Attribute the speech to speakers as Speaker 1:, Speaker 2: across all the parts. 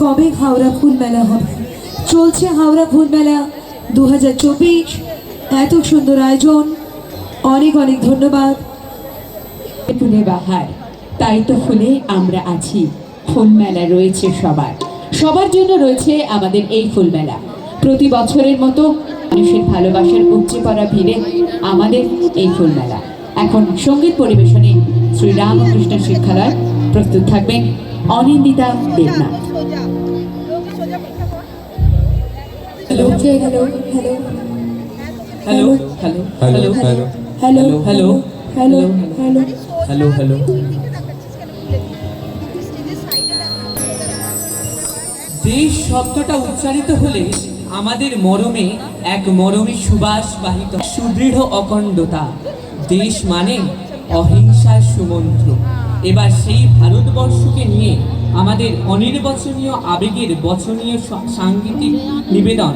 Speaker 1: কবে হাওড়া ফুল মেলা হবে? চলছে হাওড়া ফুল মেলা দু হাজার চব্বিশ। এত সুন্দর আয়োজন। অনেক অনেক ধন্যবাদ।
Speaker 2: ফুলে বাহার, তাই তো ফুলে আমরা আছি। ফুল মেলা রয়েছে সবার। সবার জন্য রয়েছে আমাদের এই ফুল মেলা প্রতি বছরের মতো মানুষের ভালোবাসার উপচে পড়া ভিড়ে আমাদের এই ফুল মেলা এখন সংগীত পরিবেশনে শ্রী রামকৃষ্ণ শিক্ষালয় প্রস্তুত থাকবেন Anindita Debnath.
Speaker 1: Hello hello hello
Speaker 3: hello hello hello
Speaker 1: hello
Speaker 3: hello
Speaker 1: hello hello
Speaker 3: hello hello দেশ শব্দটা উচ্চারিত হলে আমাদের মরমে এক মরমী সুবাস বাহিত। সুদৃঢ় অখণ্ডতা। দেশ মানে অহিংসার সুমন্ত্র। এবার সেই ভারতবর্ষকে নিয়ে আমাদের অনির্বচনীয় আবেগের বচনীয় সাংগীতিক নিবেদন,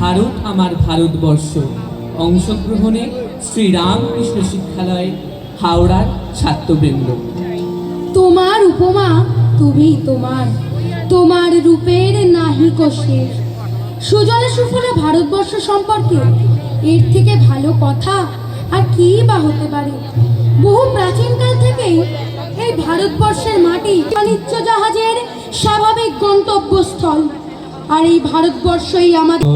Speaker 3: ভারত আমার ভারতবর্ষ। অংশগ্রহণে শ্রীরামকৃষ্ণ শিক্ষালয় হাওড়ার ছাত্রবৃন্দ।
Speaker 4: তোমার উপমা তুমি তোমার তোমার রূপের নাহিক শেষ সুজলে সুফলে ভারতবর্ষ সম্পর্কে এর থেকে ভালো কথা আর কি বা হতে পারে? বহু প্রাচীনকাল থেকেই এই ভারতবর্ষের মাটি বাণিজ্য জাহাজের স্বাভাবিক গন্তব্যস্থল। আর এই ভারতবর্ষই আমাদের